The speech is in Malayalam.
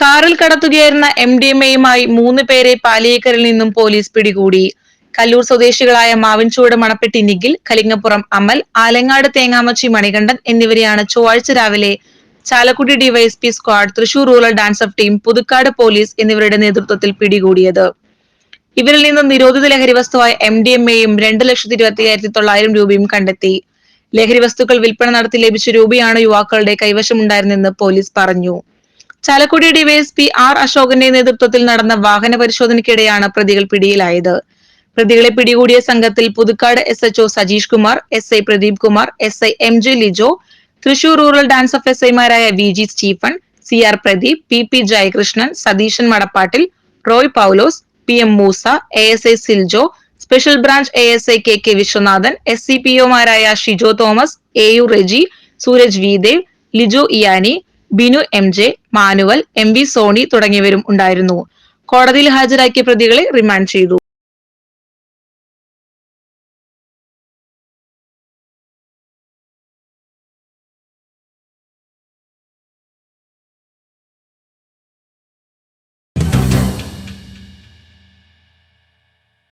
കാറിൽ കടത്തുകയായിരുന്ന എം ഡി എം എയുമായി മൂന്ന് പേരെ പാലിയേക്കരിൽ നിന്നും പോലീസ് പിടികൂടി. കല്ലൂർ സ്വദേശികളായ മാവിൻചൂട് മണപ്പെട്ടി നിഖിൽ കലിങ്ങപ്പുറം അമൽ ആലങ്ങാട് തേങ്ങാമച്ചി മണികണ്ഠൻ എന്നിവരെയാണ് ചൊവ്വാഴ്ച രാവിലെ Chalakudy DYSP squad Thrissur rural DANSAF team Puthukkad police എന്നിവരുടെ നേതൃത്വത്തിൽ പിടികൂടിയത്. ഇവരിൽ നിന്നും നിരോധിത ലഹരി വസ്തുവായ എം ഡി എം എയും രണ്ട് ലക്ഷത്തി ഇരുപത്തി അയ്യായിരത്തി തൊള്ളായിരം രൂപയും കണ്ടെത്തി. ലഹരി വസ്തുക്കൾ വിൽപ്പന നടത്തി ലഭിച്ച രൂപയാണ് യുവാക്കളുടെ കൈവശമുണ്ടായിരുന്നെന്ന് പോലീസ് പറഞ്ഞു. ചാലക്കുടി ഡിവൈഎസ്പി ആർ അശോകന്റെ നേതൃത്വത്തിൽ നടന്ന വാഹന പരിശോധനയ്ക്കിടെയാണ് പ്രതികൾ പിടിയിലായത്. പ്രതികളെ പിടികൂടിയ സംഘത്തിൽ Puthukkad S HO Sajeesh Kumar S I Pradeep Kumar S I M J Lijo Thrissur rural DANSAF S ഐമാരായ V G Stephen C R Pradeep P P Jayakrishnan Satheesan Madappattil Roy Paulose P M Moosa A S I Siljo special branch A S I K K Viswanathan S C P ഒമാരായ Shijo Thomas A U Reji Sooraj Videv Lijo Iyani Binu M J Manuel M V Soni തുടങ്ങിയവരും ഉണ്ടായിരുന്നു. കോടതിയിൽ ഹാജരാക്കിയ പ്രതികളെ റിമാൻഡ് ചെയ്തു.